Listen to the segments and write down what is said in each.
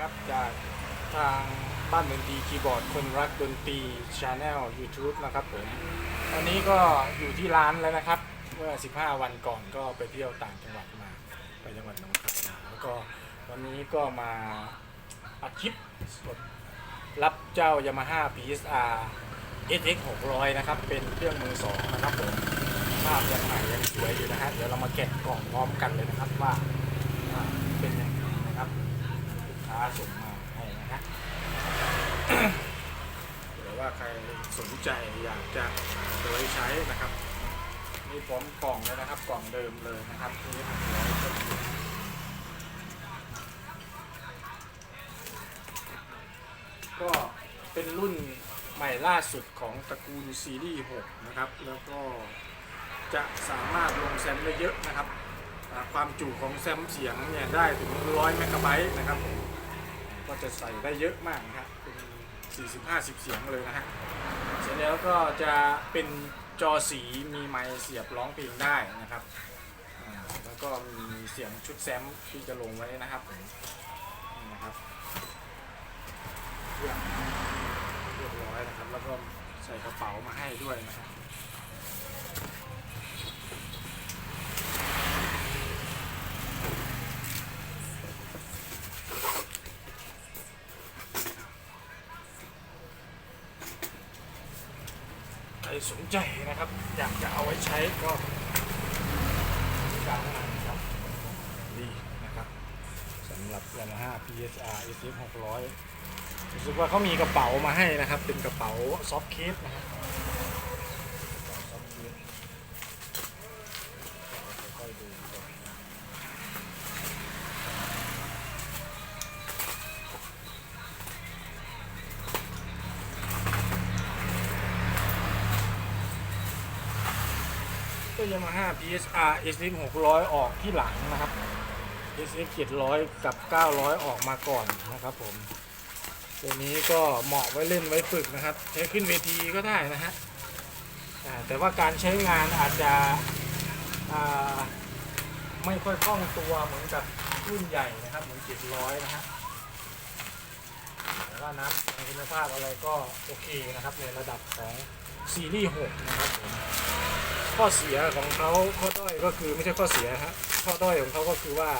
ครับจากทางบ้านดนตรีคีย์บอร์ดคนรักดนตรีชาแนล YouTube นะครับผมวันนี้ก็อยู่ที่ร้านแล้วนะครับ เมื่อ 15 วันก่อนก็ไปเที่ยวต่างจังหวัดมา ไปจังหวัดหนองคายมาแล้วก็วันนี้ก็มาอัดคลิปสดรับเจ้า Yamaha PSR SX 600 นะครับ เป็นเครื่องมือสองนะครับผมภาพยังใหม่ยังสวยอยู่นะฮะเดี๋ยวเรามาแกะกล่องพร้อมกันเลยนะครับว่าเป็นยังไงนะครับ ลูกค้าส่งมาให้นะฮะ หรือว่าใครสนใจอยากจะ โดยใช้นะครับนี่พร้อมกล่องเลยนะครับกล่องเดิมเลยนะครับนี่หกร้อยก็เป็นรุ่นใหม่ล่าสุดของตระกูลซีรีส์6นะครับ แล้วก็จะสามารถลงแซมได้เยอะนะครับ ความจุของแซมเสียงเนี่ยได้ถึง 100เมกะไบต์นะครับ ก็จะใส่ได้เยอะมากนะครับเป็น40-50เสียงเลยนะฮะ ร็จแล้วก็จะเป็นจอสีมีไมค์เสียบร้องเพลงได้นะครับ แล้วก็มีเสียงชุดแซมที่จะลงไว้นะครับผมนี่นะครับเรียบเรียบร้อยนะครับ แล้วก็ใส่กระเป๋ามาให้ด้วยนะครับ รสนใจนะครับ อยากจะเอาไว้ใช้ก็กลางงานครับดีนะครับสำหรับ Yamaha PSR SF 600รู้สึกว่าเขามีกระเป๋ามาให้นะครับ เป็นกระเป๋าซอฟต์เคสนะครับกระเป๋าซอฟต์เคสค่อยๆดูก่อนนะ ก็ยามาฮ่า PSR SF 600 ออกที่หลังนะครับ SF 700 กับ 900 ออกมาก่อนนะครับผม ตัวนี้ก็เหมาะไว้เล่นไว้ฝึกนะครับ ใช้ขึ้นเวทีก็ได้นะฮะแต่ว่าการใช้งานอาจจะไม่ค่อยคล่องตัวเหมือนกับรุ่นใหญ่นะครับ เหมือน 700 นะฮะแต่ว่านะในคุณภาพอะไรก็โอเคนะครับ ในระดับของซีรีส์ 6 นะครับ ข้อเสียของเขาข้อด้อยก็คือไม่ใช่ข้อเสียฮะข้อด้อยของเขาก็คือว่า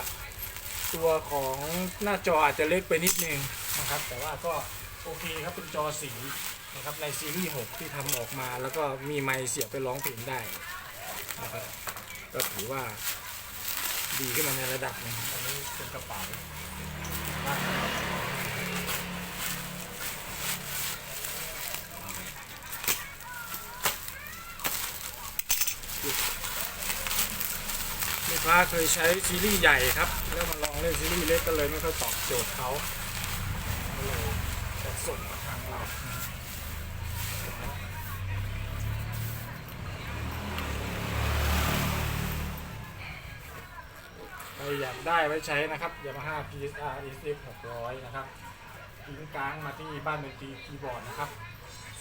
ตัวของหน้าจออาจจะเล็กไปนิดนึงนะครับ แต่ว่าก็โอเคครับเป็นจอสีนะครับในซีรีส์6ที่ทำออกมา แล้วก็มีไมค์เสียบไปร้องเพลงได้นะครับก็ถือว่าดีขึ้นมาในระดับหนึงอันนี้เป็นกระเป๋า ลูกค้าเคยใช้ซีรีส์ใหญ่ครับ แล้วมาลองเล่นซีรีส์เล็กก็เลยไม่ค่อยตอบโจทย์เขาก็เลยจะส่งมาทางเราใครอยากได้ไว้ใช้นะครับ Yamaha PSR SF 600 นะครับทิ้งกลางมาที่บ้านดนตรีคีย์บอร์ดนะครับ 065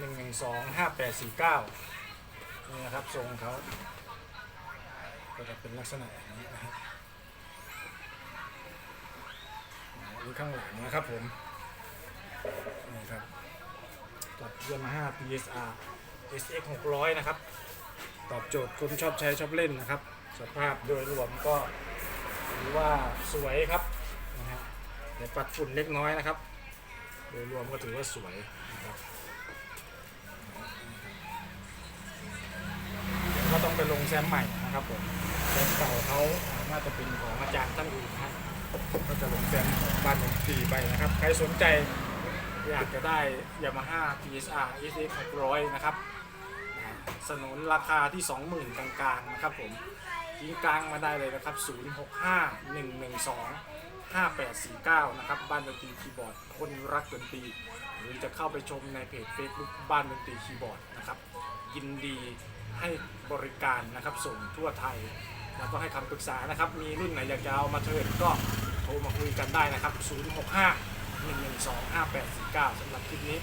112 5849 นี่นะครับทรงเขา ก็จะเป็นลักษณะอย่างนี้นะครับอันนี้ข้างหลังนะครับผมนี่ครับกับ Yamaha PSR SX 600 นะครับ ตอบโจทย์คนชอบใช้ชอบเล่นนะครับ สภาพโดยรวมก็ถือว่าสวยครับนะฮะแต่ปัดฝุ่นเล็กน้อยนะครับ โดยรวมก็ถือว่าสวยนะครับเดี๋ยวก็ต้องไปลงแซมใหม่ ครับผมแฟมเก่าเขาน่าจะเป็นของอาจารย์ท่านอื่นครับก็จะลงแซมของบ้านดนตรีไปนะครับ ใครสนใจอยากจะได้ Yamaha PSR SX 600 นะครับสนุนราคาที่ 20,000 กลางๆ นะครับผม ยิงกลางมาได้เลยนะครับ 065 112 5849 นะครับ บ้านดนตรีคีย์บอร์ด คนรักดนตรี หรือจะเข้าไปชมในเพจ Facebook บ้านดนตรีคีย์บอร์ดนะครับ ยินดีให้บริการนะครับ ส่งทั่วไทย แล้วก็ให้คำปรึกษานะครับ มีรุ่นไหนอยากจะเอามาเทิร์นก็โทรมาคุยกันได้นะครับ 065 112 5849สำหรับคลิปนี้